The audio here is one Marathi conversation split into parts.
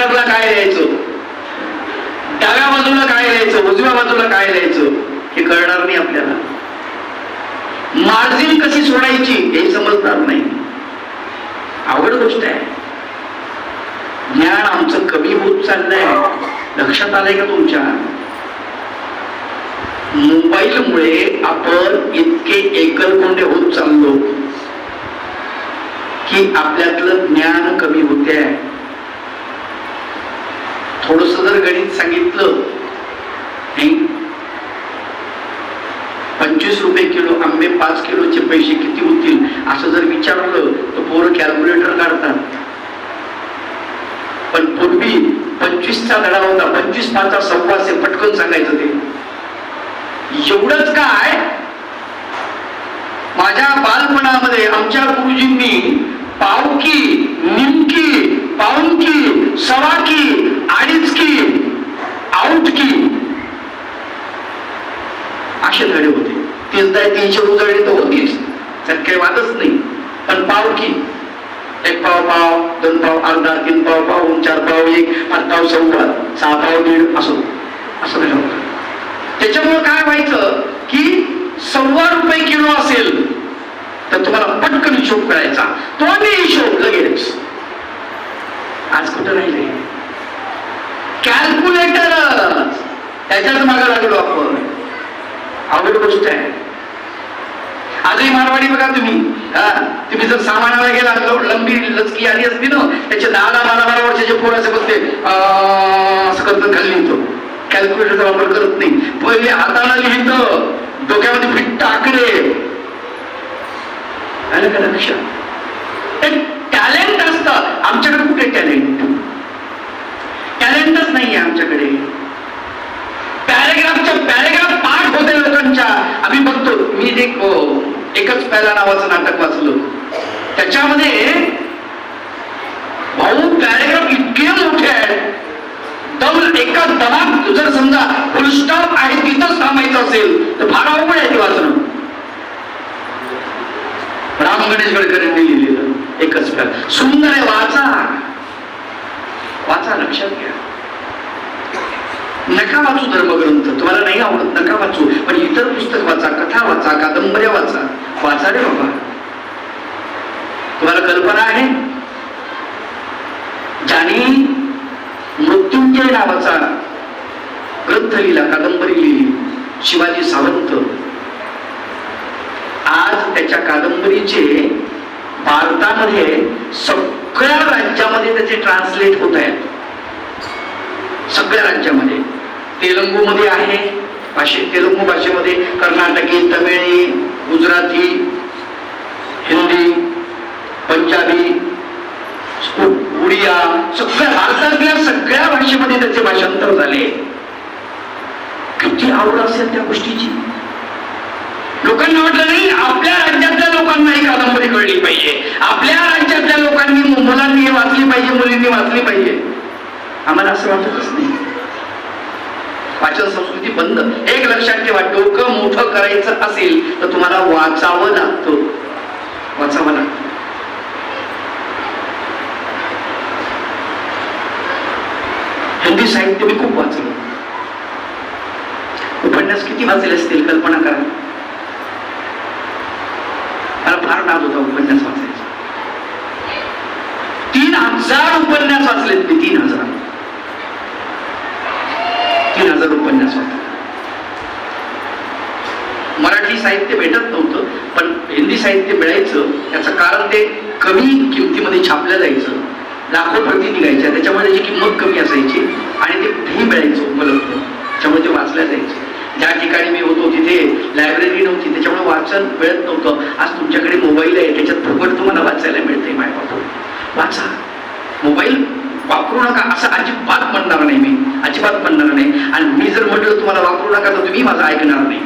सेंटरला काय लिहायचं डाव्या बाजूला काय लिहायचं उजव्या बाजूला काय लिहायचं हे कळणार नाही आपल्याला. मार्जिन कशी सोडायची हे समजणार नाही. आवड गोष्ट आहे. ज्ञान आमचं कमी होत चाललंय. लक्षात आलंय का तुमच्या? मोबाईलमुळे आपण इतके एकलकोंडे होत चाललो की आपल्यातलं ज्ञान कमी होते आहे थोडस जर गणित सांगितलं पंचवीस रुपये किलो आंबे पाच किलोचे पैसे किती होतील असं जर विचारलं तर पोरं कॅल्क्युलेटर काढतात. पण पूर्वी पंचवीसचा धडा होता पंचवीस पाचचा सव्वासे पटकन सांगायचं ते. एवढंच काय? माझ्या बालपणामध्ये आमच्या गुरुजींनी पावकी निमकी पाऊनकी सवाकी अडीचकी आऊटकी असे धडे होते. तीस दाय तीनशे उजळले तर होतीच त्यात काही वादच नाही. पण पाव की. एक पाव पाव दोन पाव अर्धा तीन पाव पाव चार पाव एक पाच पाव सव्वा सहा पाव दीड असो. असं नाही होतं. त्याच्यामुळे काय व्हायचं की सव्वा रुपये किलो असेल तर तुम्हाला पटकन हिशोब करायचा. तो आणि हिशोब लगेच. आज कुठं राहिले? कॅल्क्युलेटर त्याच्याच मागे लागलो आपण. अवघड गोष्ट आहे. आजही मारवाडी बघा तुम्ही. हा तुम्ही जर सामानाला गेला लंबी लचकी आली असती ना त्याचे दहा दहा बारा बारा वर्षाचे पोर असे बसते अं, असं करत खाली येतो. कॅल्क्युलेटरचा वापर करत नाही. पहिले हाताला लिहितं. डोक्यामध्ये फिट टाकले. आलं का लक्षात? टॅलेंट असतं. आमच्याकडे कुठे टॅलेंट टॅलेंटच नाहीये आमच्याकडे. पॅरेग्राफच्या पॅरेग्राफ पाठ होते लोकांच्या. आम्ही बघतो मी एक एकच पॅला नावाचं नाटक वाचलो. त्याच्यामध्ये भाऊ पॅरेग्राफ इतके मोठे आहेत. दम एका दमात जर समजा फुलस्टॉप आहे तिथंच थांबायचं असेल तर फार अवघड आहे ते वाचणं. राम गणेश गडकरींनी लिहिलेलं एकच पॅर सुंदर आहे वाचा. वाचा लक्षात घ्या. नका वाचू धर्मग्रंथ. तुम्हाला नाही आवडत नका वाचू. पण इतर पुस्तक वाचा कथा वाचा कादंबऱ्या वाचा. वाचा रे बाबा. तुम्हाला कल्पना आहे? ज्याने मृत्युंजय नावाचा ग्रंथ लिहिला कादंबरी लिहिली शिवाजी सावंत. आज त्याच्या कादंबरीचे भारतामध्ये सगळ्या राज्यामध्ये त्याचे ट्रान्सलेट होत आहेत. सगळ्या राज्यामध्ये. तेलंगू मध्ये आहे भाषे तेलंगू भाषेमध्ये कर्नाटकी तमिळी गुजराती हिंदी पंजाबी उडिया सगळ्या भारतातल्या सगळ्या भाषेमध्ये त्याचे भाषांतर झाले. किती आवड असेल त्या गोष्टीची. लोकांना वाटलं नाही आपल्या राज्यातल्या लोकांना ही कादंबरी कळली पाहिजे. आपल्या राज्यातल्या लोकांनी मुलांनी हे वाचली पाहिजे मुलींनी वाचली पाहिजे. आम्हाला असं वाटतच नाही. वाचन संस्कृती बंद. एक लक्षात ठेवा डोकं मोठं करायचं असेल तर तुम्हाला वाचावं लागतं. वाचावं लागतं. हिंदी साहित्य मी खूप वाचलं. उपन्यास किती वाचले असतील कल्पना करा. मला फार नाद होता उपन्यास वाचायचा तीन हजार उपन्यास वाचलेत मी तीन हजार. तीन हजार उपन्यास वाचले मराठी साहित्य भेटत नव्हतं पण हिंदी साहित्य मिळायचं त्याचं कारण ते कमी किमतीमध्ये छापलं जायचं. लाखो प्रती निघायच्या त्याच्यामध्ये त्याची किंमत कमी असायची आणि ते मिळायचं उपलब्ध. त्याच्यामुळे ते वाचल्या जायचे. ज्या ठिकाणी मी होतो तिथे लायब्ररी नव्हती त्याच्यामुळे वाचन मिळत नव्हतं. आज तुमच्याकडे मोबाईल आहे त्याच्यात फुकट तुम्हाला वाचायला मिळते माय बापू वाचा. मोबाईल वापरू नका असं अजिबात म्हणणार नाही मी. अजिबात म्हणणार नाही. आणि मी जर म्हटलं तुम्हाला वापरू नका तर तुम्ही माझं ऐकणार नाही.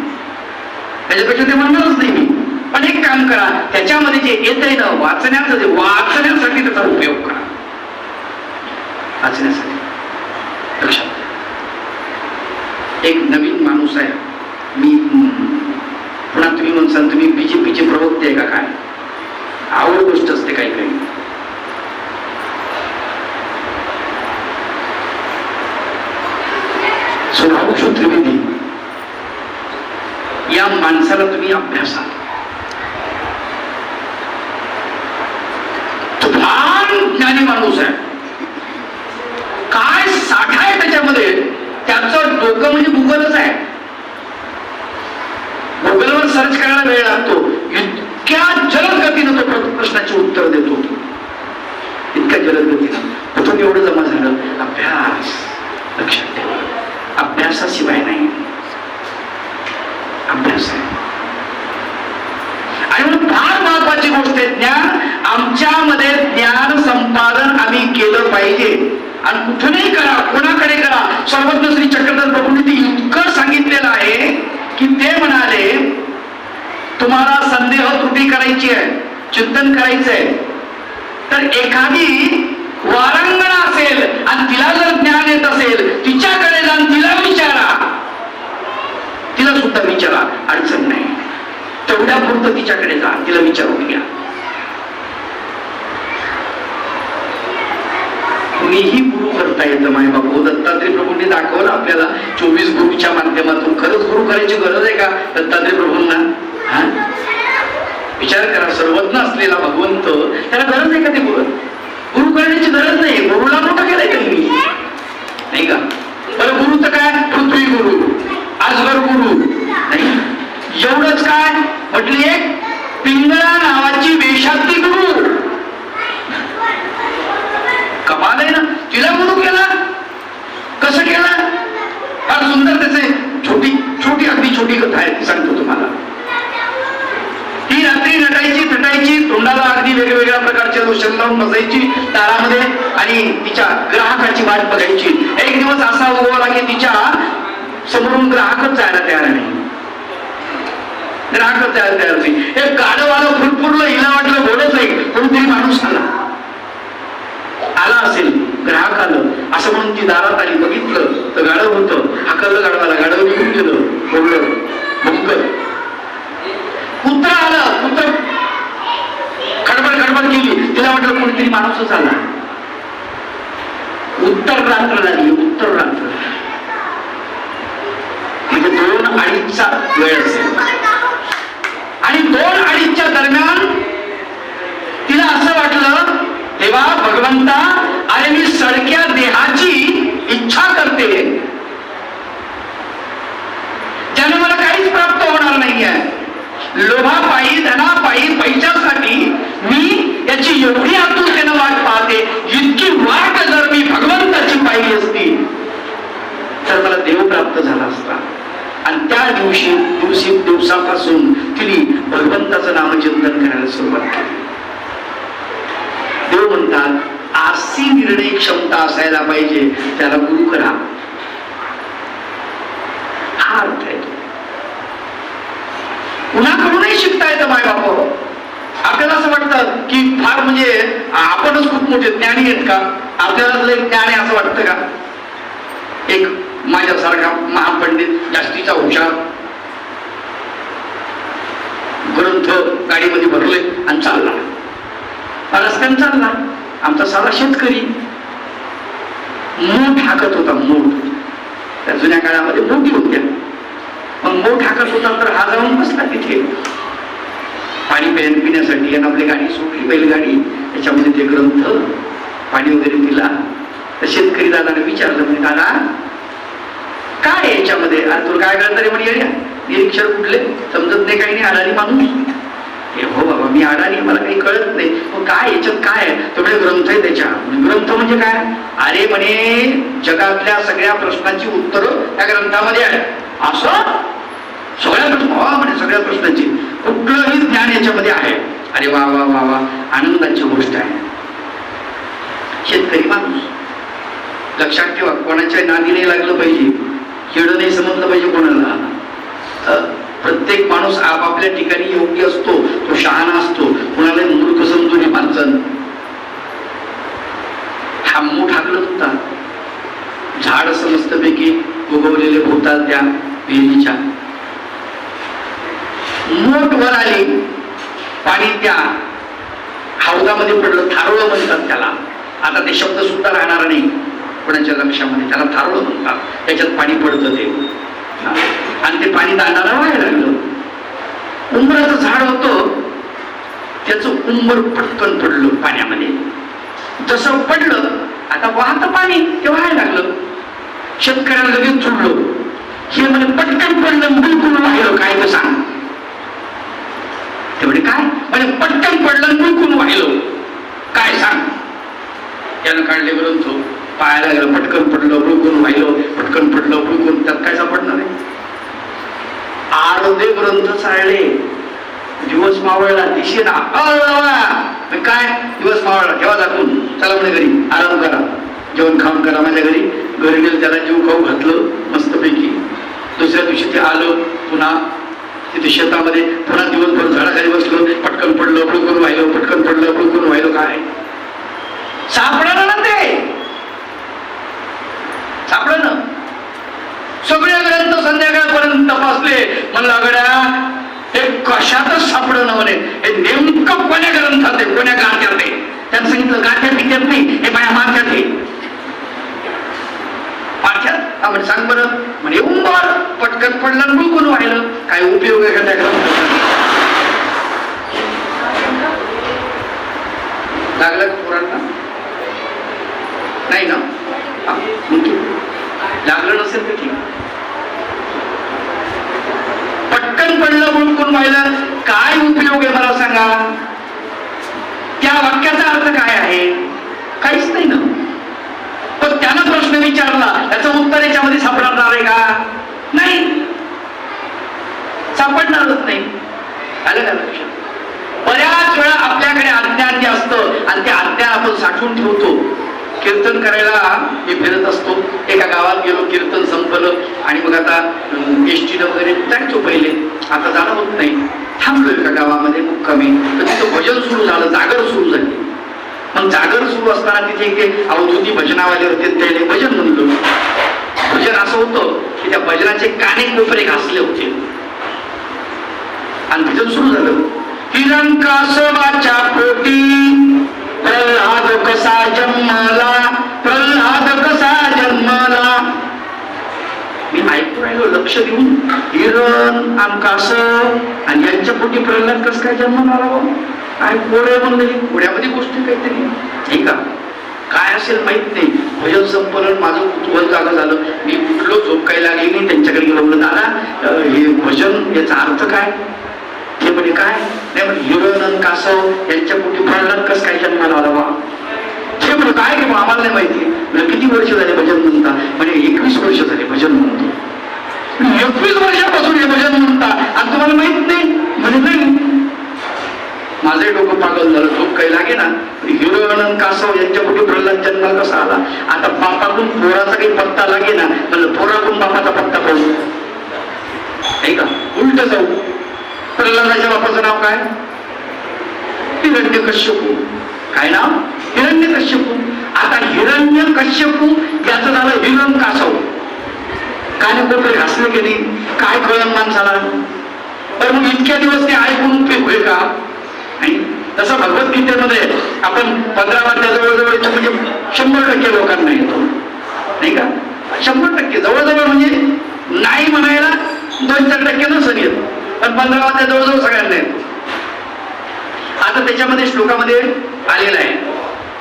त्याच्यापेक्षा ते म्हणणारच नाही मी. पण एक काम करा त्याच्यामध्ये जे येत आहे ना वाचण्याचं जे वाचण्यासाठी त्याचा उपयोग करा. वाचण्यासाठी. लक्षात एक नवीन साहेब मी पुन्हा तुम्ही म्हणसाल तुम्ही बीजेपीचे प्रवक्ते आहे का काय? आवड गोष्ट असते काही काही. स्वभावशो त्रिवेदी या माणसाला तुम्ही अभ्यासा तुफान ज्ञानी माणूस आहे. काय साठा आहे त्याच्यामध्ये? त्याचं डोकं म्हणजे भूगतच आहे. गुगलवर सर्च करायला वेळ लागतो. इतक्या जलद गतीनं तो प्रश्नाची उत्तर देतो. इतक्या जलद गतीनं. कुठून एवढं जमा झालं अभ्यास. लक्षात ठेवा. अभ्यासाशिवाय नाही. अभ्यास आहे. आणि म्हणून फार महत्वाची गोष्ट आहे ज्ञान. आमच्यामध्ये ज्ञान संपादन आम्ही केलं पाहिजे. आणि कुठूनही करा कोणाकडे करा. सर्वज्ञ श्री चक्रधर प्रभूंनी ते इतकं सांगितलेलं आहे. की ते म्हणाले तुम्हाला संदेह त्रुटी करायची आहे चिंतन करायचं आहे. तर एखादी वारंगणा असेल आणि तिला जर ज्ञान येत असेल तिच्याकडे जाऊन तिला विचारा. तिला सुद्धा विचारा अडचण नाही. तेवढ्या पुरतं तिच्याकडे जा तिला विचारून घ्या. कुणीही गुरु करता येतं माय बापू. दत्तात्रय प्रभूंनी दाखवलं आपल्याला. चोवीस गुरुच्या माध्यमातून. खरंच गुरु करायची गरज आहे का दत्तात्रय प्रभूंना? हा? विचार करा सर्वज्ञ असलेला भगवंत त्याला गरज आहे का ते गुरु गुरु करण्याची गरज नाही गुरुला मोठं केलंय त्यांनी. नाही का? बरं गुरु तर काय? पृथ्वी गुरु आजवर गुरु नाही? एवढंच काय? म्हटली एक पिंगळा नावाची वेशातली गुरु. कमाल आहे ना? तिला गुरु केला? कसं केला? फार सुंदर त्याचे छोटी छोटी अगदी छोटी कथा आहे ती सांगतो तुम्हाला. ती रात्री नटायची थटायची तोंडाला अगदी वेगवेगळ्या प्रकारचे लोशन लावून बसायची दारामध्ये आणि तिच्या ग्राहकाची वाट बघायची. एक दिवस असा उगवला की तिच्या समोरून ग्राहकच जायला तयार नाही. ग्राहकच जायला तयार नाही. हे गाडं फुटफुटलं हिला वाटलं बोलत नाही कोणतरी माणूस आला. आला असेल. ग्राहक आलं असं म्हणून ती दारात आली बघितलं तर गाडव होतं. हाकललं गाडवाला गाडव निघून गेलं. बोललं भुंकर कुत्र आलं कुत्र खडबड खडबड केली. तिला वाटलं कोणीतरी माणूसच आला. उत्तर रात्र लागली उत्तर रात्र म्हणजे दोन अडीचचा वेळ असेल. आणि दोन अडीचच्या दरम्यान तिला असं वाटलं देवा भगवंता अरे मी सडक्या देहाची इच्छा करते. त्याने मला काहीच प्राप्त होणार नाहीये. लोभापायी धनापायी पैशासाठी मी याची एवढी आतुरतेनं वाट पाहते इतकी वाट जर मी भगवंताची पाहिली असती तर मला देव प्राप्त झाला असता. आणि त्या दिवशी दिवशी दिवसापासून तिने भगवंताचं नामचिंतन करायला सुरुवात केली. देव म्हणतात आसी क्षमता असायला पाहिजे त्याला गुरु करा. हा अर्थ आहे कुणाकडूनही शिकता येतं माय बाप आपल्याला असं वाटतं की फार म्हणजे आपणच खूप मोठे ज्ञानी आहेत का? आपल्याला ज्ञान आहे असं वाटतं का? एक माझ्यासारखा महापंडित जास्तीचा हुशार ग्रंथ गाडीमध्ये भरले आणि चालला. रस्त्याने चालला. आमचा साधा शेतकरी मूठ हाकत होता मूठ त्या जुन्या काळामध्ये मोठी होत्या. मग मूठ हाकत होता तर हा जाऊन बसला तिथे. पाणी प्यान पिण्यासाठी आणि आपली गाडी सोडली बैलगाडी त्याच्यामध्ये ते ग्रंथ पाणी वगैरे दिला. तर शेतकरी दादाने विचारलं म्हणजे दादा काय आहे याच्यामध्ये? अरे तुला काय कळतं रे म्हणजे निरीक्षण कुठले? समजत नाही काही नाही अडाणी माणूस. हे हो बाबा मी अडाणी मला काही कळत नाही. काय याच्यात काय आहे? ग्रंथ आहे त्याच्या. ग्रंथ म्हणजे काय? अरे म्हणे जगातल्या सगळ्या प्रश्नांची उत्तरं त्या ग्रंथामध्ये आहे असं? सगळ्या प्रश्न हो, म्हणे सगळ्या प्रश्नांची. कुठलंही ज्ञान याच्यामध्ये आहे. अरे वा वा वा वा आनंदाची गोष्ट आहे. शेतकरी माणूस. लक्षात ठेवा कोणाच्या नादी नाही लागलं पाहिजे. खेळ नाही समजलं पाहिजे कोणाला. प्रत्येक माणूस आपापल्या ठिकाणी योग्य असतो तो शहाणा असतो. कुणाला मूर्ख समजून माणसं हा ठाकलं होता. झाड असं मस्तपैकी उगवलेले होतात त्या विहिरीच्या मोठ वर आली. पाणी त्या हौदामध्ये पडलं थारोळ म्हणतात त्याला. आता ते शब्द सुद्धा राहणार नाही. कोणाच्या लक्षामध्ये? त्याला थारोळ म्हणतात. त्याच्यात पाणी पडतं ते. आणि ते पाणी दांडाला व्हायला लागलं. उंबराचं झाड होतं. त्याचं उंबर पटकन पडलं पाण्यामध्ये. जसं पडलं आता वाहत पाणी ते व्हायला लागलं. शेतकऱ्याला लगेच चुडलो हे मला पटकन पडलं बिलकुल वाहिलं काय तर सांग. ते म्हणे काय? म्हणे पटकन पडलं बिलकुल वाहिलं काय सांग? यानं काढले ग्रंथ. पायाला गेलं पटकन पडलं बुळकून वाहिलं पटकन पडलं बुळकून त्यात काय सापडणार आहे? आडदे ग्रंथ चालले. दिवस मावळला दिशेना ना काय? दिवस मावळला ठेवा दाखवून. चला म्हणे घरी आराम करा. जेवण खाऊन करा माझ्या घरी. घरी गेलं त्याला जीव खाऊ घातलं मस्तपैकी. दुसऱ्या दिवशी ते आलं पुन्हा तिथे शेतामध्ये पुन्हा दिवसभर झाडाखाली बसलो पटकन पडलं पुळकून व्हायलं पटकन पडलं पुळकून व्हायलं काय? सापडलं ना ते? सापडलं ना? सगळे ग्रंथ संध्याकाळपर्यंत तपासले. म्हणलं गड्या कशातच सापडणं म्हणे हे नेमकं कोण्या ग्रंथात आहे कोण्या गाठ्यात आहे? त्यानं सांगितलं गाठ्यात पिक्यात नाही हे माझ्या माथ्यात आहे पाठ्यात हा म्हणे सांग बरं. म्हणे उंबर पटकन पडलं बुळकून व्हायलं. काय उपयोग आहे का त्या ग्रंथाचा? लागलं पोरांना? नाही ना? लागलं नसेल तर ठीक. पटकन पडलं कोण व्हायला काय उपयोग आहे मला सांगा? त्या वाक्याचा अर्थ काय आहे? काहीच नाही ना. पण त्यानं प्रश्न विचारला. त्याचं उत्तर याच्यामध्ये सापडणार आहे का? नाही. सापडणारच नाही. आलं का लक्षात? बऱ्याच वेळा आपल्याकडे अज्ञान जे असतं आणि ते अज्ञान आपण साठवून ठेवतो. कीर्तन करायला मी फिरत असतो. एका गावात गेलो कीर्तन संपलं आणि मग आता एस टीनं वगैरे जायचो पहिले. आता जाणं होत नाही. थांबलोय एका गावामध्ये? मुक्कामी तर तिथं भजन सुरू झालं जागर सुरू झाली. मग जागर सुरू असताना तिथे एक ते अवधूती भजनावाले होते त्याने भजन म्हणलं भजन असं होतं की त्या भजनाचे काने कोपरे घासले होते. आणि भजन सुरू झालं. हिरंकासवाच्या पोटी प्रल्हाद कसा जन्माला प्रल्हाद कसा जन्माला मी सगळं लक्ष देऊन हिरण आमकास आणि यांच्या पोटी प्रल्हाद कस काय जन्म आला आणि कोड्या म्हणले कोड्यामध्ये गोष्टी काहीतरी. नाही का? काय असेल माहीत नाही. भजन संपलन माझं कुतूहल जागा झालं. मी उठलो झोप काही लागली नाही त्यांच्याकडे गेलो म्हणलं दादा हे भजन याचा अर्थ काय? ते म्हणजे काय? नाही म्हणे हिरण आणि कासव यांच्या पोटी प्रल्हाद कस काय जन्माला आला बा? ते म्हणजे काय की आम्हाला नाही माहिती. किती वर्ष झाले भजन म्हणता? म्हणजे एकवीस वर्ष झाले भजन म्हणतो. एकवीस वर्षापासून हे भजन म्हणता आणि तुम्हाला माहीत नाही म्हणजे नाही माझे डोकं पागल झालं झोप काही लागे ना हिरोनंद कासव यांच्या कुठे प्रल्हाद जन्मा कसा आला? आता बापाकडून पोराचा काही पत्ता लागे ना म्हणजे पोराकडून बापाचा पत्ता पाहू. नाही का उलट जाऊ. प्रल्हादाच्या बापाचं नाव काय? हिरण्य कश्यपू काय नाव? हिरण्य कश्यपू आता हिरण्य कश्यपू याचं झालं हिरण कासव. काय कोपरे घासले की नाही? काय कळण माणसाला तर मग इतक्या दिवस ते ऐकून उपयोग होईल का? आणि तसं भगवद्गीतेमध्ये आपण पंधरा वाटल्या जवळजवळ म्हणजे शंभर टक्के लोकांना येतो. नाही का? शंभर टक्के. जवळजवळ म्हणजे नाही म्हणायला दोन चार टक्के नसं येत. पण पंधरा वाटल्या जवळजवळ सगळ्यांना येतो. आता त्याच्यामध्ये श्लोकामध्ये आलेला आहे.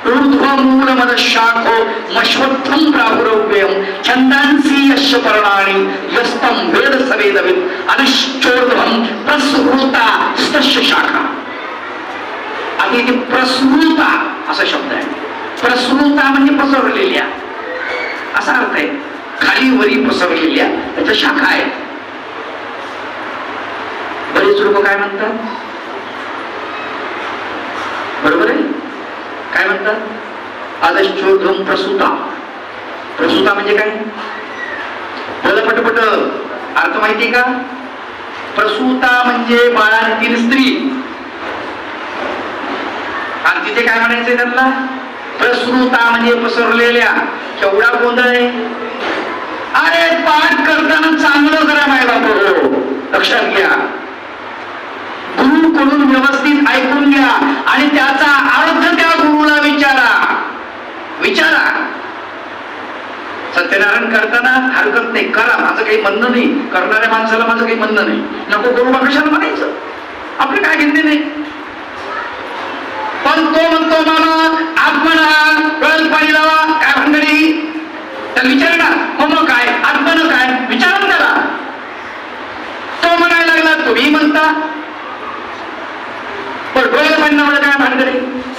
ऊर्ध्वमूलमद शाखो मश्वत्थम प्राहुरव्यम छंदांसी यश पर्णाणी यस्तम वेद सवेदवित अनिश्चोर्ध्वम प्रसृता स्तस्य शाखा। आणि इथे प्रसृता असा शब्द आहे। प्रसृता म्हणजे पसरलेल्या। असा अर्थ आहे खाली वरी पसरलेल्या त्याच्या शाखा आहेत। बरेच लोक काय म्हणतात? बरोबर आहे? काय म्हणतात? आदश्चोर्ध्वम प्रसुता. प्रसूता म्हणजे काय? बोला पटपट. अर्थ माहिती का? प्रसूता म्हणजे बाळांतील स्त्री. आणि तिथे काय म्हणायचंय त्यांना प्रसृता म्हणजे पसरलेल्या. केवढा गोंधळ आहे? अरे पाठ करताना चांगलं करा माय बाप हो. लक्षात घ्या. गुरुकडून व्यवस्थित ऐकून घ्या आणि त्याचा अर्थ त्या गुरुला विचारा. विचारा. सत्यनारायण करताना हरकत नाही. करा. माझं काही म्हणणं नाही. करणाऱ्या माणसाला माझं काही म्हणणं नाही. नको गुरुला कशाला म्हणायचं. माहिती नाही पण तो म्हणतो मामा म्हणा कळम पाणी लावा काय भांडणी तर विचार ना हो मग काय? आत्मन काय? विचार त्याला. तो म्हणायला लागला तुम्ही म्हणता. पण डोळ्याला पाणी लावलं काय भानगडी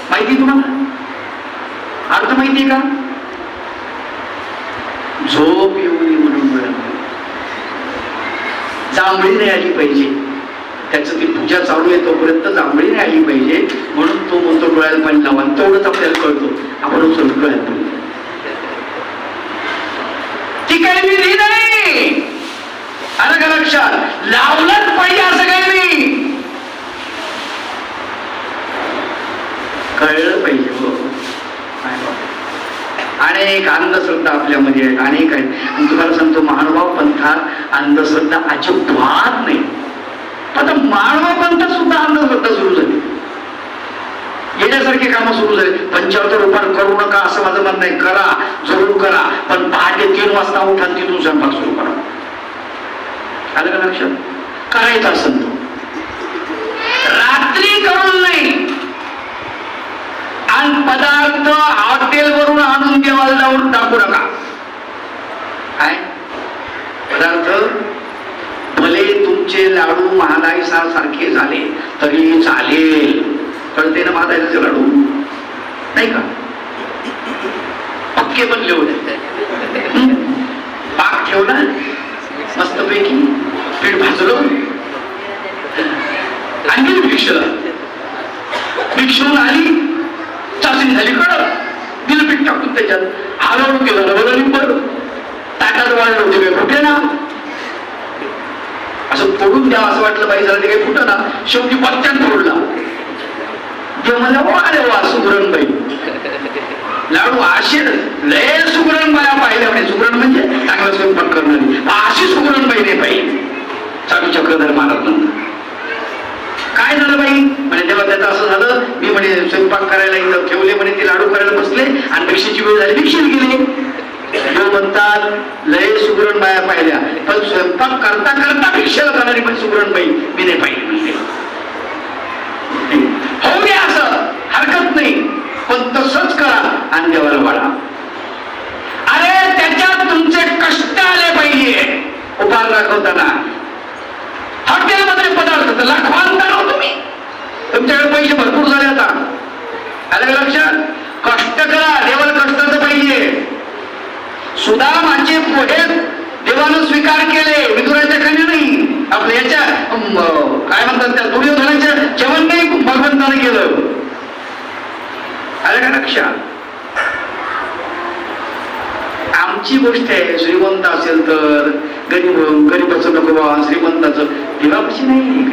माहिती तुम्हाला? अर्थ माहितीये का? झोप येऊ नये म्हणून जांभळी नाही आली पाहिजे. त्याचं ती पूजा चालू आहे तोपर्यंत जांभळी नाही आली पाहिजे. म्हणून तो म्हणतो डोळ्याला पाणी लावा. तेवढंच आपल्याला कळतो. आपण उचलून डोळ्याला पाणी ती काही विधी नाही. अरे लक्षात? लावलंच पाहिजे असं काही नाही कळलं पाहिजे हो काय बाबा. अनेक अंधश्रद्धा आपल्यामध्ये आहेत अनेक आहेत. आणि तुम्हाला सांगतो महानुभाव पंथात अंधश्रद्धा अजिबात नाही. आता मानव पंथात सुद्धा अंधश्रद्धा सुरू झाली. येण्यासारखे कामं सुरू झाले. पंचावत्तर रुपये करू नका असं माझं म्हणणं आहे. करा जरूर करा. पण पहाटे तीन वाजता उठा तिथून स्वयंपाक सुरू करा. आलं का लक्षात? करायचं असं रात्री करून नाही. आणि पदार्थ हॉटेल वरून आणून देवाला जाऊन टाकू नका. काय? पदार्थ भले तुमचे लाडू महादाई सारखे झाले तरी चालेल. कळते ना महादाईचे लाडू नाही का? पक्के बनले होते. पाक ठेवला मस्तपैकी पीठ भाजलं आणखी भिक्ष भिक्षून आली चाचणी झाली कडक दिलपीठ टाकून त्याच्यात हलवून केलं डबल बरं ताटात वाढलं होते म्हणजे काही कुठे ना. असं तोडून द्या असं वाटलं पाहिजे झालं ते काही कुठं ना. शेवटी पत्त्यात फोडला. ते म्हणलं "वा सुगरण बाई. लाडू अशी लय सुगरण बाया पाहिल्या म्हणे. सुगरण म्हणजे चांगला स्वयंपाक करणारी अशी सुगरण बाई नाही पाहिजे चालू चक्रधर महाराज म्हणतात काय झालं बाई? म्हणे तेव्हा त्याचं असं झालं. मी म्हणे स्वयंपाक करायला इथं ठेवले म्हणे ते लाडू करायला बसले आणि भिक्षेची वेळ झाली भिक्षेत गेले. म्हणतात लय सुगरण बाया पाहिल्या. पण स्वयंपाक करता करता भिक्षेला जाणारी पण सुगरण बाई मी नाही पाहिली म्हणले होऊ द्या असं हरकत नाही. पण तसंच करा आणि देवाला वाढा. अरे त्याच्यात तुमचे कष्ट आले पाहिजे. उभार दाखवताना हॉटेलमध्ये पदार्थ तर लाखवांतर हो तुम्ही. तुमच्याकडे पैसे भरपूर झाले आता. आलं का लक्षात कष्ट करा देवाला कष्टाचं पाहिजे. सुदामाचे पोहे देवानं स्वीकार केले. विदुराच्या खाली नाही. आपल्या याच्या काय म्हणतात त्या दुर्योधनाच्या जेवण नाही भगवंताने केलं आलं का लक्षात? आमची गोष्ट आहे श्रीमंत असेल तर गरीब गरीबाचं नको बाबा श्रीमंताचं. देवापाशी नाही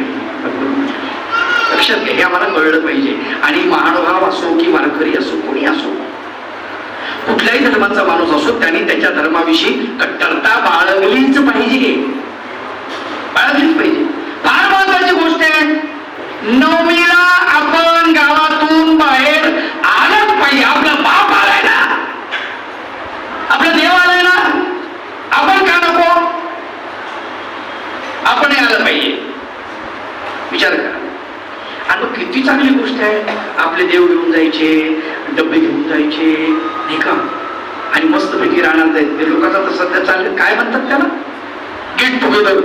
लक्षात घ्या हे आम्हाला कळलं पाहिजे. आणि महानुभाव असो की वारकरी असो कोणी असो. कुठल्याही धर्माचा माणूस असो त्याने त्याच्या धर्माविषयी कट्टरता बाळगलीच पाहिजे. बाळगलीच पाहिजे. फार महत्वाची गोष्ट आहे. नवमीला आपण गावातून बाहेर आलंच पाहिजे. आपला बाप आलाय ना आपला देव आलाय ना आपण का नको आपण आलं पाहिजे विचार करा आणि मग किती चांगली गोष्ट आहे. आपले देव घेऊन जायचे डबे घेऊन जायचे नाही का? आणि मस्तपैकी राहणार जायचे. लोकांचा तर सध्या चालले काय म्हणतात त्याला? गेट टुगेदर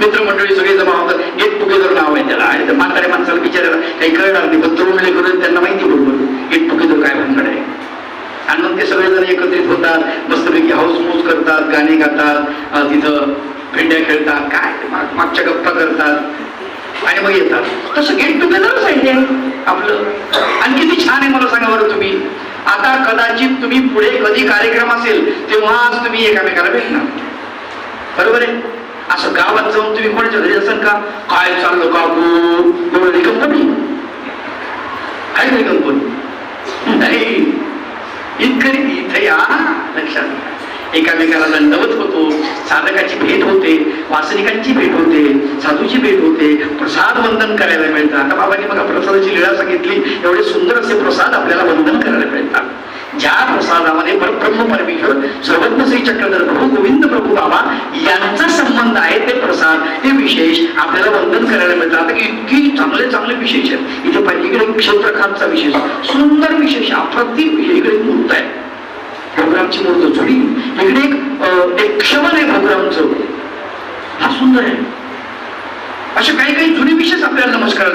मित्रमंडळी सगळे जमा होतात. गेट टुगेदर नाव आहे त्याला. आणि त्या म्हाताऱ्या माणसाला विचारायला काही कळणार नाही. पण तरुण करून त्यांना माहिती बरोबर गेट टुगेदर काय म्हणणार आहे. आणि मग ते सगळेजण एकत्रित होतात. मस्तपैकी हाऊस मूस करतात गाणे गातात तिथं भेंड्या खेळतात काय? मागच्या गप्पा करतात. आणि मग येतात. तसं गेट टुगेदरच आहे ते. आपलं. आणि किती छान आहे मला सांगा बरं तुम्ही. आता कदाचित तुम्ही पुढे कधी कार्यक्रम असेल तेव्हाच तुम्ही एकामेकाला भेटणार. बरोबर आहे? असं गावात जाऊन तुम्ही कोणाच्या घरी असाल का? काय चाललो का एवढी कंपनी काय नाही कंपनी नाही. इतकरी इथे या. लक्षात घ्या. एकामेकाला दंडवत होतो साधकाची भेट होते वासनिकांची भेट होते साधूची भेट होते प्रसाद वंदन करायला मिळतं आता बाबांनी बघा प्रसादाची लीळा सांगितली एवढे सुंदर असे प्रसाद आपल्याला वंदन करायला मिळतात. ज्या प्रसादामध्ये परब्रह्म परमेश्वर सर्वज्ञ श्री चक्रधर प्रभू गोविंद प्रभू बाबा यांचा संबंध आहे ते प्रसाद हे विशेष आपल्याला वंदन करायला मिळतात. आता इतकी चांगले चांगले विशेष आहेत. इथे पाहिजे इकडे क्षेत्रखातचा विशेष सुंदर विशेष अप्रतिम विशेष इकडे मूर्त आहे. भोगरामची मूर्त जुडी. इकडे एक एक क्षमन आहे भोगरामचं हा सुंदर आहे. असे काही काही जुने विशेष आपल्याला नमस्कार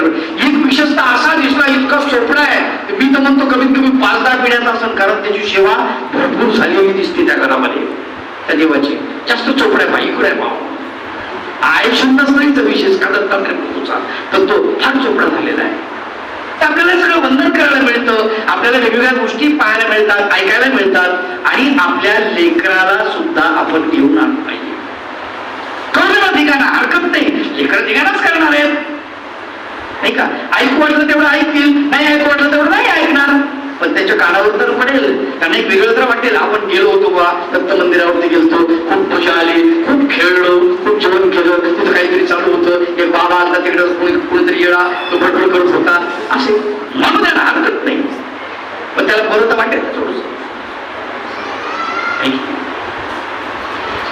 एक विशेषता असा दिसला इतका सोपडा आहे मी तर म्हणतो कमीत कमी पाच दहा पिढ्याचा असेल कारण त्याची सेवा भरपूर झालेली दिसते त्या घरामध्ये त्या देवाची. जास्त चोपड्या पाहिजे इकडे भाऊ. आयुष्यातच नाही तर विशेष का दत्तात्रय प्रभूचा तर तो फार चोपडा झालेला आहे. तर आपल्याला सगळं वंदन करायला मिळतं. आपल्याला वेगवेगळ्या गोष्टी पाहायला मिळतात ऐकायला मिळतात. आणि आपल्या लेकराला सुद्धा आपण घेऊन आणलं पाहिजे. कळलं ना ठिकाणा? हरकत नाही. लेकर ठिकाणच करणार आहेत. नाही का? ऐकू वाटलं तेवढं ऐकतील नाही ऐकू वाटलं तेवढं नाही ऐकणार. पण त्याच्या कानावर तर पडेल. त्यांना एक वेगळं तर वाटेल. आपण गेलो होतो बा दत्त मंदिरावरती गेलतो. खूप मजा आली खूप खेळलो खूप जेवण केलं तिथं काहीतरी चालू होतं. एक बाबा आला तिकडे कोणीतरी येळा तो बडबड करत होता. असे म्हणून द्या हरकत नाही. पण त्याला बरं तर वाटेल थोडस.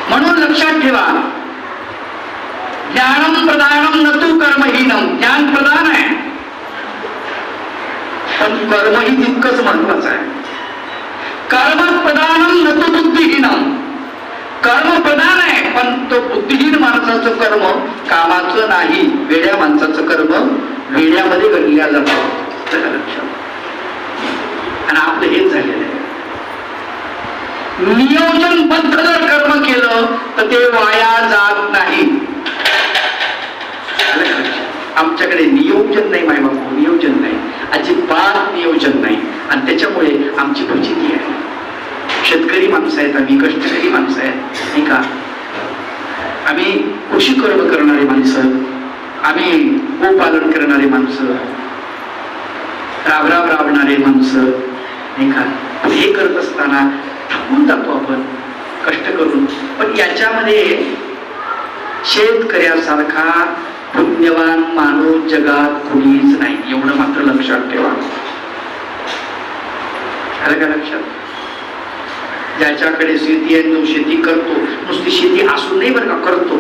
म्हणून लक्षात ठेवा. ज्ञानम प्रदानम न कर्महीनम. ज्ञान प्रदान आहे. पण कर्मही तितकंच महत्वाचं आहे. कर्म प्रदान न तो बुद्धिहीन. कर्म प्रदान आहे पण तो बुद्धिहीन माणसाचं कर्म कामाचं नाही वेड्या माणसाचं कर्म वेड्यामध्ये घडल्या जातं. लक्षात आणि आपलं हेच झालेलं आहे. नियोजनबद्ध जर कर्म केलं तर ते वाया जात नाही. आमच्याकडे नियोजन नाही माय बापू नियोजन नाही. अजिबात नियोजन नाही. आणि त्याच्यामुळे आमची फजिती आहे. शेतकरी माणसं आहेत आम्ही कष्टकरी माणसं आहेत नाही का? आम्ही कृषी कर्म करणारी माणसं आम्ही गोपालन करणारी माणसं राबराब राबणारे माणसं नाही का? हे करत असताना थकून जातो आपण कष्ट करून. पण याच्यामध्ये शेतकऱ्यासारखा पुण्यवान माणूस जगात कुणीच नाही. एवढं मात्र लक्षात ठेवा. आलं का लक्षात? ज्याच्याकडे शेती आहे जो शेती करतो. नुसती शेती असून नाही बरं का करतो.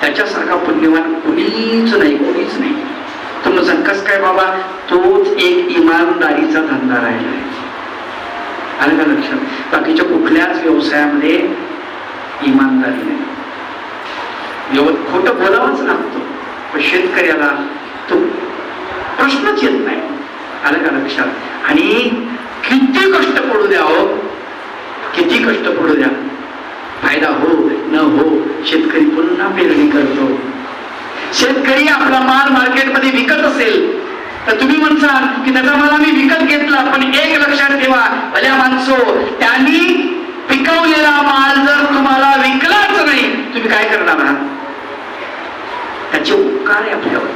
त्याच्यासारखा पुण्यवान कुणीच नाही कोणीच नाही. तुम्ही संकस काय बाबा? तोच एक इमानदारीचा धंदा राहिला आहे. आलं का लक्षात? बाकीच्या कुठल्याच व्यवसायामध्ये इमानदारी नाही. खोटं बोलावंच लागतं. शेतकऱ्याला तो प्रश्नच येत नाही. आलं का लक्षात? आणि किती कष्ट पडू द्या हो किती कष्ट पडू द्या? फायदा हो न हो शेतकरी पुन्हा पेरणी करतो. शेतकरी आपला माल मार्केटमध्ये विकत असेल तर तुम्ही म्हणसाल की त्याचा मला मी विकत घेतला पण एक लक्षात ठेवा भल्या माणसो त्यांनी पिकवलेला माल जर तुम्हाला विकलाच नाही तुम्ही काय करणार आहात? त्याचे उपकार आहे आपल्यावर.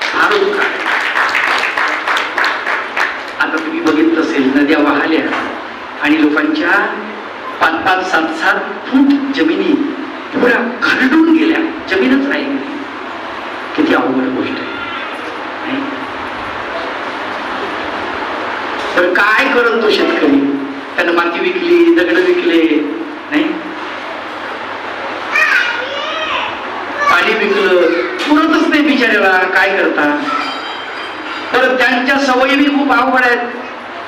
फार उपकार आता तुम्ही बघितलं असेल नद्या वाहल्या आणि लोकांच्या पाच पाच सात सात फूट जमिनी पुऱ्या खरडून गेल्या. जमीनच नाही. किती अवघड गोष्ट आहे. तर काय करत तो शेतकरी? त्यानं माती विकली दगड विकले नाही? पाणी विकलं पुरतच नाही बिचाऱ्याला काय करता? तर त्यांच्या सवयी खूप अवघड आहेत.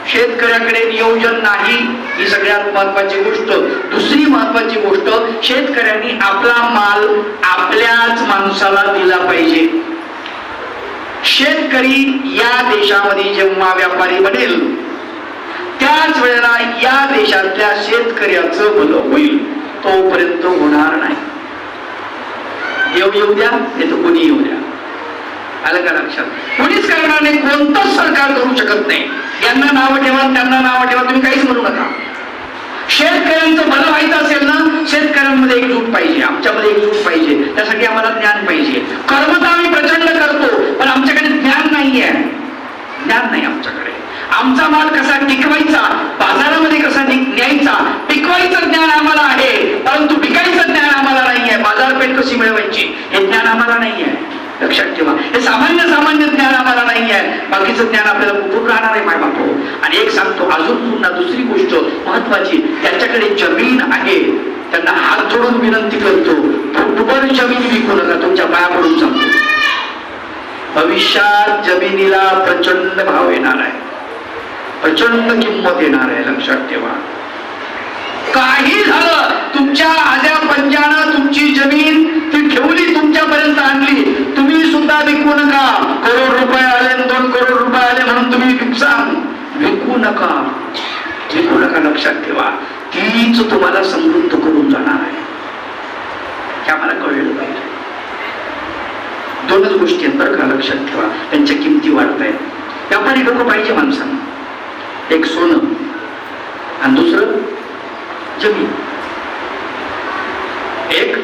शेतकऱ्याकडे नियोजन नाही ही सगळ्यात महत्वाची गोष्ट. दुसरी महत्वाची गोष्ट शेतकऱ्यांनी आपला माल आपल्याच माणसाला दिला पाहिजे. शेतकरी या देशामध्ये जेव्हा व्यापारी बनेल त्याच वेळेला या देशातल्या शेतकऱ्याचं भलं होईल तोपर्यंत होणार नाही. येऊ येऊ द्या नाही तर कोणी येऊ द्या. आलं का लक्षात? कोणीच करणार नाही कोणतंच सरकार करू शकत नाही. यांना नावं ठेवा त्यांना नावं ठेवा तुम्ही काहीच म्हणू नका. शेतकऱ्यांचं भलं व्हायचं असेल ना शेतकऱ्यांमध्ये एकजूट पाहिजे आमच्यामध्ये एकजूट पाहिजे. त्यासाठी आम्हाला ज्ञान पाहिजे. कर्म तर आम्ही प्रचंड करतो पण आमच्याकडे ज्ञान नाही आहे ज्ञान नाही आमच्याकडे. आमचा माल कसा टिकवायचा? बाजारामध्ये कसा न्यायचा? पिकवायचं ज्ञान आम्हाला आहे परंतु विकायचं ज्ञान आम्हाला नाहीये. बाजारपेठ कशी मिळवायची? हे ज्ञान आम्हाला नाही आहे लक्षात ठेवा. हे सामान्य सामान्य ज्ञान आम्हाला नाही आहे बाकीचं ज्ञान आपल्याला कुठून राहणार आहे माय बापू? आणि एक सांगतो अजून पुन्हा दुसरी गोष्ट महत्वाची. त्यांच्याकडे जमीन आहे. त्यांना हात जोडून विनंती करतो. फुटभर जमीन विकू नका तुमच्या पाया पडून सांगतो भविष्यात जमिनीला प्रचंड भाव येणार आहे. प्रचंड किंमत येणार आहे लक्षात ठेवा. काही झालं तुमच्या आल्या पंजानं तुमची जमीन ती ठेवली तुमच्यापर्यंत आणली. तुम्ही सुद्धा विकू नका. करोड रुपये आले दोन करोड रुपये आले म्हणून तुम्ही नुकसान विकू नका. विकू नका लक्षात ठेवा. तीच तुम्हाला समृद्ध करून जाणार आहे. हे आम्हाला कळलं पाहिजे. दोनच गोष्टी आहेत बरं का लक्षात ठेवा. त्यांच्या किमती वाढत आहेत व्यापारी लोक पाहिजे माणसांना. एक सोनं आणि दुसरं जमीन. एक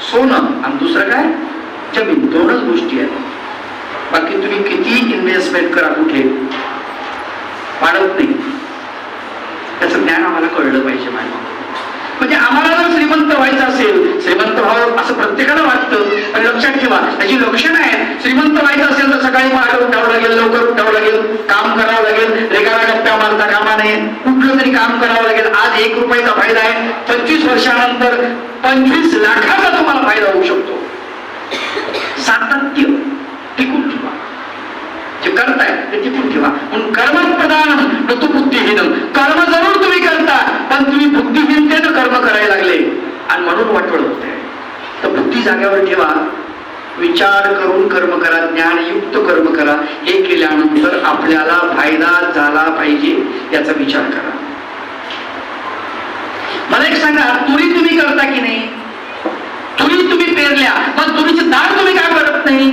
सोनं आणि दुसरं काय? जमीन. दोनच गोष्टी आहेत. बाकी तुम्ही किती इन्व्हेस्टमेंट करा कुठे. वाढत नाही. त्याचं ज्ञान आम्हाला कळलं पाहिजे माझ्या म्हणजे आम्हाला जर श्रीमंत व्हायचं असेल श्रीमंत व्हावं असं प्रत्येकाला वाटतं पण लक्षात ठेवा त्याची लक्षणं आहेत. श्रीमंत व्हायचं असेल तर सकाळी पहाटे उठावं लागेल लवकर उठावं लागेल काम करावं लागेल रेगाला गप्प्या मारता कामा नये कुठलं तरी काम करावं लागेल. आज एक रुपयाचा फायदा आहे. पंचवीस वर्षानंतर पंचवीस लाखाचा तुम्हाला फायदा होऊ शकतो. सातत्य. जे करताय ते टिकून ठेवा. म्हणून कर्मप्रधान न ऋतू बुद्धिहीन कर्म जरूर तुम्ही करता पण तुम्ही बुद्धिहीनतेनं कर्म करायला लागले. आणि म्हणून वाटवळ होते. तर बुद्धी जाग्यावर ठेवा. विचार करून कर्म करा ज्ञानयुक्त कर्म करा. हे केल्यानंतर आपल्याला फायदा झाला पाहिजे याचा विचार करा. मला एक सांगा तुरी तुम्ही करता की नाही? तुरी तुम्ही पेरल्या पण तुरीचे डाळ तुम्ही काय करत नाही?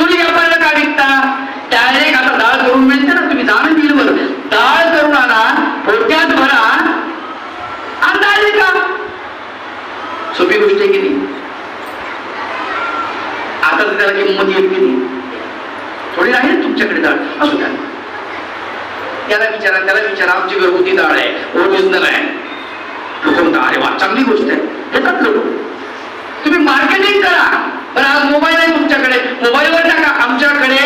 तुम्ही व्यापाऱ्याला काय विकता? डायरेक्ट आता डाळ करून मिळते ना तुम्ही जाणं मिलवर डाळ करून आणा पोट्यात भरा. आणि डाळ का? सोपी गोष्ट आहे की नाही? आता तर त्याला किंमत येईल की नाही. थोडी आहे तुमच्याकडे डाळ असू द्या. त्याला विचारा त्याला विचारा आमची घरगुती डाळ आहे ओरिजिनल आहे. लोक म्हणतात अरे वा चांगली गोष्ट आहे. घेतात लोक तुम्ही मार्केटिंग करा. पण आज मोबाईल आहे तुमच्याकडे. मोबाईलवर टाका. आमच्याकडे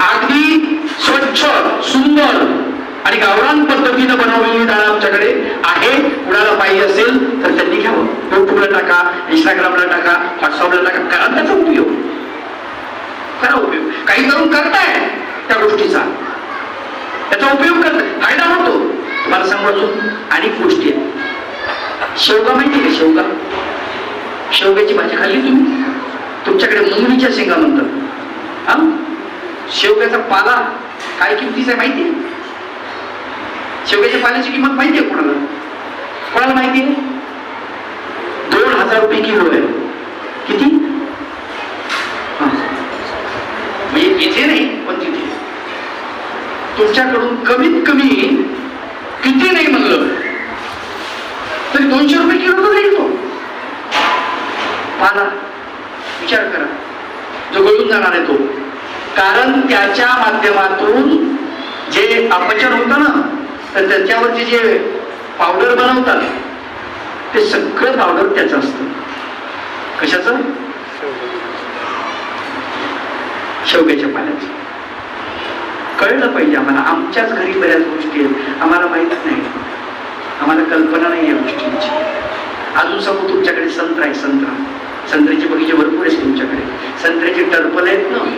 अगदी स्वच्छ सुंदर आणि गावरान पद्धतीनं बनवलेली डाळ आमच्याकडे आहे. कुणाला पाहिजे असेल तर त्यांनी घ्यावं. युट्यूबला टाका इंस्टाग्रामला टाका व्हॉट्सअपला टाका. करा त्याचा उपयोग. करा उपयोग. काही करून करताय त्या गोष्टीचा. त्याचा उपयोग करताय. फायदा होतो. तुम्हाला सांगू अजून अनेक गोष्टी आहेत. शेवगा माहिती का? शेवगा? शेवग्याची भाजी खाल्ली तुम्ही? तुमच्याकडे मुंगणीच्या शेंगा म्हणतात हा? शेवग्याचा पाला काय किमतीचा आहे माहिती शेवग्याच्या पाल्याची किंमत माहिती आहे कोणाला? कोणाला माहिती आहे? दोन हजार रुपये किलो आहे. किती? हा. म्हणजे इथे नाही पण तिथे. तुमच्याकडून कमीत कमी किती नाही म्हणलं. तरी दोनशे रुपये किलो तर जाईल तो. पाला. विचार करा. जो गळून जाणार आहे तो. कारण त्याच्या माध्यमातून जे अपचन होतं ना तर त्याच्यावरचे जे पावडर बनवतात ते सगळं पावडर त्याचं असतं. कशाचं? शेवग्याच्या पाण्याचं. कळलं पाहिजे आम्हाला. आमच्याच घरी बऱ्याच गोष्टी आहेत. आम्हाला माहीत नाही. आम्हाला कल्पना नाही या गोष्टींची. अजून सांगू तुमच्याकडे संत्र आहे संत्रा संत्र्याचे बगीचे भरपूर आहेत तुमच्याकडे. संत्र्याचे टर्पल आहेत ना?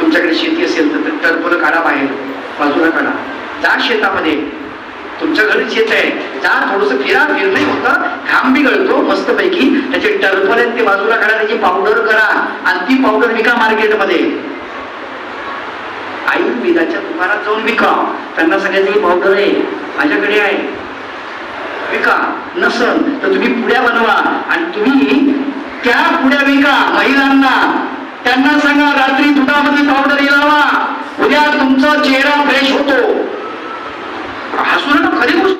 तुमच्याकडे शेती असेल तर टर्पल काढा बाहेर बाजूला काढा. जा शेतामध्ये. तुमच्या घरी शेत आहे. जा थोडस फिरा फिरणं होतं. घाम बी गळतो मस्त पैकी त्याचे टर्पल आहेत ते बाजूला काढा त्याची पावडर करा. आणि ती पावडर विका मार्केटमध्ये. आयुर्वेदाच्या दुकानात जाऊन विका. त्यांना सगळ्यात ही पावडर आहे. माझ्याकडे आहे. विका. नसल तर तुम्ही पुड्या बनवा. आणि तुम्ही त्या पुढ्या विका महिलांना त्यांना सांगा रात्री दुधामध्ये पावडर लावा उद्या तुमचा चेहरा फ्रेश होतो. हसू नका खरी गोष्ट.